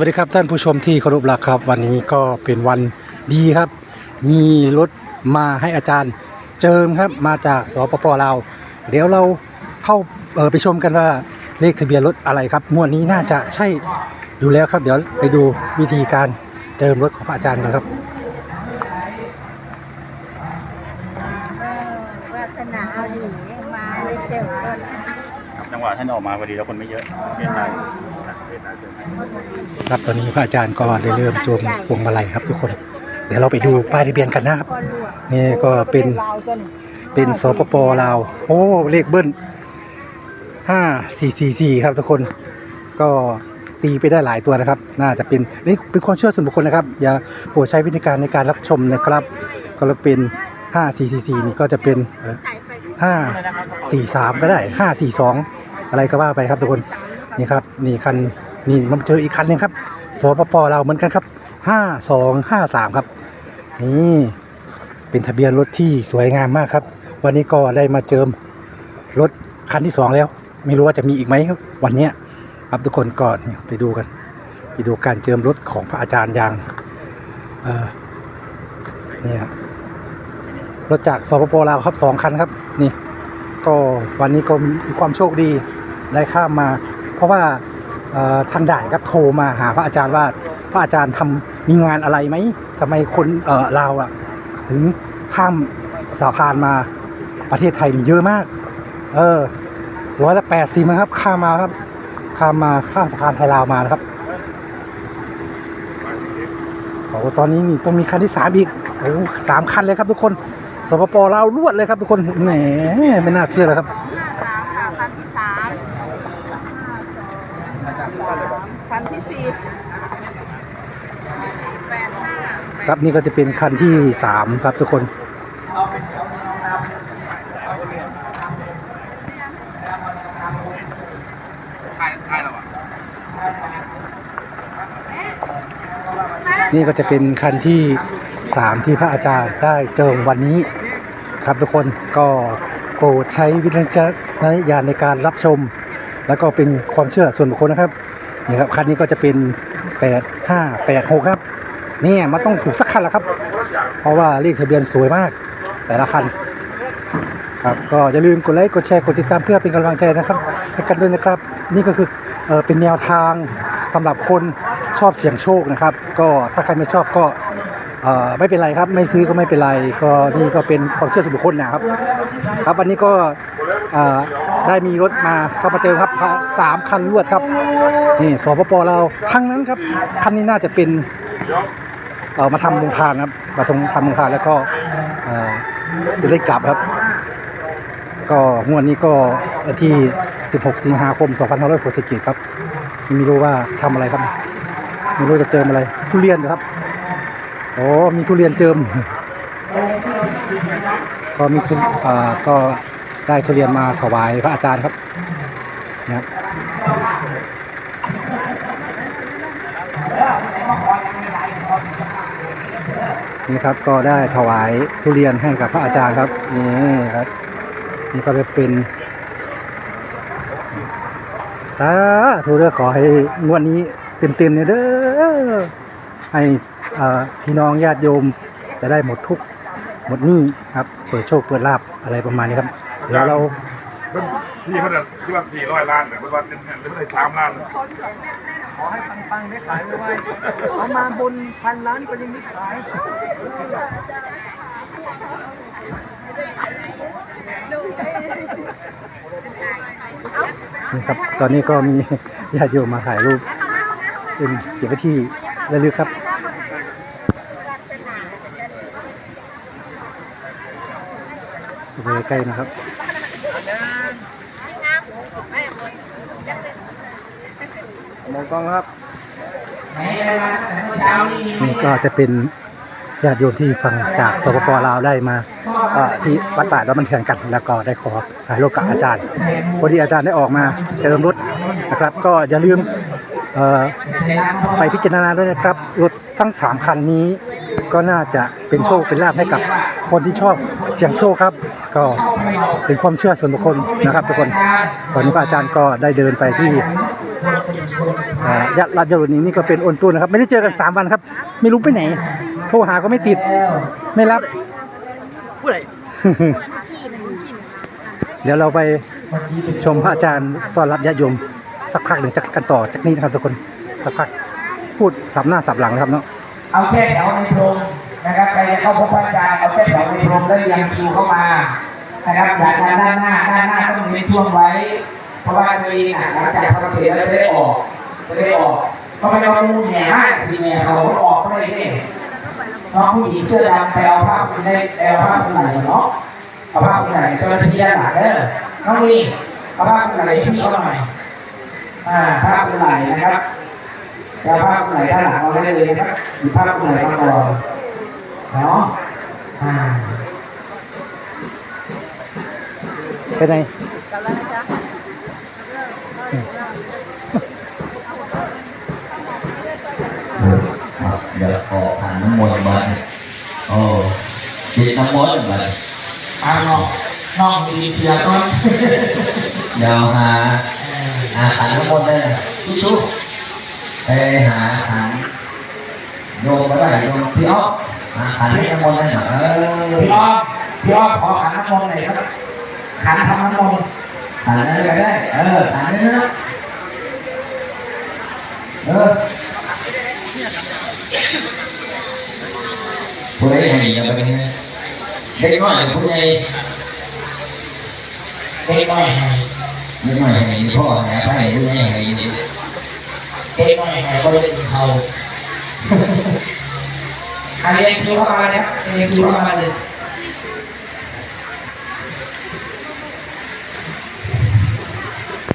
วัสดีครับท่านผู้ชมที่เคารพรักครับ วันนี้ก็เป็นวันดีครับ มีรถมาให้อาจารย์เจิมครับมาจากสปปลาวเดี๋ยวเราเข้าเออไปชมกันว่าเลขทะเบียนรถอะไรครับงวดนี้น่าจะใช่อยู่แล้วครับ เดี๋ยวไปดูวิธีการเจิมรถของพระอาจารย์กันครับเออวาสนาเอาดีมาเลยเจ็บก่อนจังหวะท่านออกมาพอดีแล้วคนไม่เยอะเรียนได้เรี ครับตอนนี้พระอาจารย์ก็ได้เริ่มจมพวงมาลัยครับทุกคน เดี๋ยวเราไปดูป้ายทะเบียนกันนะครับนี่ก็เป็นเป็นสปปลาวโอ้เลขเบิ้ลห้าสี่สี่สี่ครับทุกคนก็ตีไปได้หลายตัวนะครับ น่าจะเป็นนี่เป็นความเชื่อส่วนบุคคลนะครับ อย่าโปรดใช้วิธีการในการรับชมนะครับ ก็แล้วเป็นห้าสี่สี่สี่นี่ก็จะเป็นห้าสี่สามก็ได้ห้าสี่สองอะไรก็ว่าไปครับทุกคน นี่ครับนี่คันนี่มันเจออีกคันหนึงครับสปปลาเหมือนกันครับห้าสองห้าสามครับนี่เป็นทะเบียนรถที่สวยงามมากครับ วันนี้ก็ได้มาเจิมรถคันที่สองแล้ว ไม่รู้ว่าจะมีอีกไหมครับวันเนี้ยครับทุกคนก่อนไปดูกัน ไปดูการเจิมรถของพระอาจารย์ยางเออเนี่ยรถจากสปปลาวครับสองคันครับ นี่ ก็วันนี้ก็มีความโชคดีได้ข้ามมา เพราะว่าทางด่านครับโทรมาหาพระอาจารย์ว่าพระอาจารย์ทำมีงานอะไรไหมทำไมคนเออลาวอะถึงข้ามสะพานมาประเทศไทยนี่เยอะมาก เออร้อยละแปดสิบนะครับ ข้ามมาครับ ข้ามมาข้ามสะพานไทยลาวมานะครับโอ้ตอนนี้นี่ต้องมีคันที่สามอีกโอ้สามคันเลยครับทุกคนสปปลาวรวดเลยครับทุกคนแหมไม่น่าเชื่อเลยครับ คันที่สี่แปดห้าครับนี่ก็จะเป็นคันที่สามครับทุกคนนี่ก็จะเป็นคันที่สามที่พระอาจารย์ได้เจิมวันนี้ ครับทุกคนก็โปรดใช้วิจารณญาณในการรับชม แล้วก็เป็นความเชื่อส่วนบุคคลนะครับ นี่ครับคันนี้ก็จะเป็น8 5 8 6ครับเนี่ยมันต้องถูกสักคันละครับ เพราะว่าเลขทะเบียนสวยมาก แต่ละคันครับก็อย่าลืมกดไลค์กดแชร์กดติดตามเพื่อเป็นกำลังใจนะครับให้กันด้วยนะครับ นี่ก็คือเออเป็นแนวทางสำหรับคนชอบเสี่ยงโชคนะครับ ก็ถ้าใครไม่ชอบก็เออไม่เป็นไรครับ ไม่ซื้อก็ไม่เป็นไร ก็นี่ก็เป็นความเชื่อส่วนบุคคลนะครับ ครับวันนี้ก็เออ ได้มีรถมาเข้ามาเจอครับสามคันรวดครับนี่สปปเราทั้งนั้นครับคันนี้น่าจะเป็นเอ่อมาทำโรงทานครับมาทำทำโรงทานแล้วก็เอ่อจะได้กลับครับ ก็งวดนี้ก็ที่ 16 สิงหาคม 2567 ครับไม่รู้ว่าทำอะไรครับไม่รู้จะเจิมอะไร ทุเรียนนะครับโอ้มีทุเรียนเจิม ก็มีทุอ่าก็ ได้ทุเรียนมาถวายพระอาจารย์ครับนะครับนี่ครับก็ได้ถวายทุเรียนให้กับพระอาจารย์ครับนี่ครับนี่ก็จะเป็นสาธุเด้อขอให้งวดนี้เต็มๆเนี่ยเด้อให้พี่น้องญาติโยมจะได้หมดทุกหมดหนี้ครับ เปิดโชคเปิดลาบอะไรประมาณนี้ครับ เดี๋ยวเราพี่เขาจะที่ว่าสี่ร้อยล้านเนี่ยเป็นวันเป็นเป็นได้สามล้านขอให้ปังๆได้ขายไวๆเอามาบนพันล้านก็ยังไม่ขายนี่ครับ ตอนนี้ก็มีญาติโยมมาถ่ายรูปเป็นเก็บไว้ที่ระลึกครับ ดูใกล้ๆนะครับมองกล้องครับนี่ก็จะเป็นญาติโยมที่ฟังจากสปปลาวได้มาเอ่อที่วัดป่าแล้วมันเถื่อนกัน แล้วก็ได้ขอถ่ายรูปกับอาจารย์พอดีอาจารย์ได้ออกมาเจริญรถนะครับ ก็อย่าลืมเอ่อ ไปพิจารณาด้วยนะครับ รถทั้งสามคันนี้ ก็น่าจะเป็นโชคเป็นลาภให้กับคนที่ชอบเสี่ยงโชคครับ ก็เป็นความเชื่อส่วนบุคคลนะครับทุกคนตอนนี้พระอาจารย์ก็ได้เดินไปที่อ่าญาติราชบุรีนี่ก็เป็นโอนตุนนะครับ ไม่ได้เจอกันสามวันครับ ไม่รู้ไปไหน โทรหาก็ไม่ติดไม่รับผู้ใดเดี๋ยวเราไปชมพระอาจารย์ต้อนรับญาติโยม สักพักหนึ่งจากกันต่อจากนี้นะครับทุกคนสักพักพูดสับหน้าสับหลังนะครับเนาะเอาแค่แถวในโพรงนะครับใครจะเข้าพบพระอาจารย์เอาแค่แถวในโพรงแล้วเรียงคิวเข้ามานะครับอย่าด้านหน้าด้านหน้าต้องเป็นช่วงไว้ เพราะว่าตัวเองอะหลังจากทำเสร็จแล้วจะได้ออกจะได้ออกเพราะไม่งั้นมูแห่มากสิแม่เขาออกไม่ได้เนี่ยน้องผู้หญิงเสื้อดำไปเอาผ้าคลุมได้ไปเอาผ้าคลุมไหนเนาะเอาผ้าคลุมไหนเจ้าหน้าที่ด้านหลังเด้อน้องนี่เอาผ้าคลุมไหนพี่เขาหน่อย อ่าผ้าคลุมไหนนะครับจะภาพไหนด้านหลังเราได้เลยนะครับมีภาพไหนบ้างก่อนเนาะอ่าไปไหนครับเดี๋ยวขอผ่านน้ำมนต์มาโอ้ฉีดน้ำมนต์มาอ่าน้องน้องมีเสียก่อนเดี๋ยวหา หาขันน้ำมนต์ได้ทุกทุกไปหาขันโยมก็ได้โยมพี่อ๊อฟหาขันน้ำมนต์ได้หน่อยเออพี่อ้อมพี่อ้อมขอขันน้ำมนต์หน่อยครับขันทำน้ำมนต์ขันนั้นก็ได้ เออขันนั้นนะเออผู้ใดให้ยังเป็นเด็กน้อยผู้ใหญ่เด็กน้อย ให้เด็กน้อให้พ่อให้ไปผู้ใหญ่ให้เด็กน้อยให้ก็ได้ยินเขาอันนี้คิวเข้ามาเนี่ยเรียงคิวเข้ามาเลย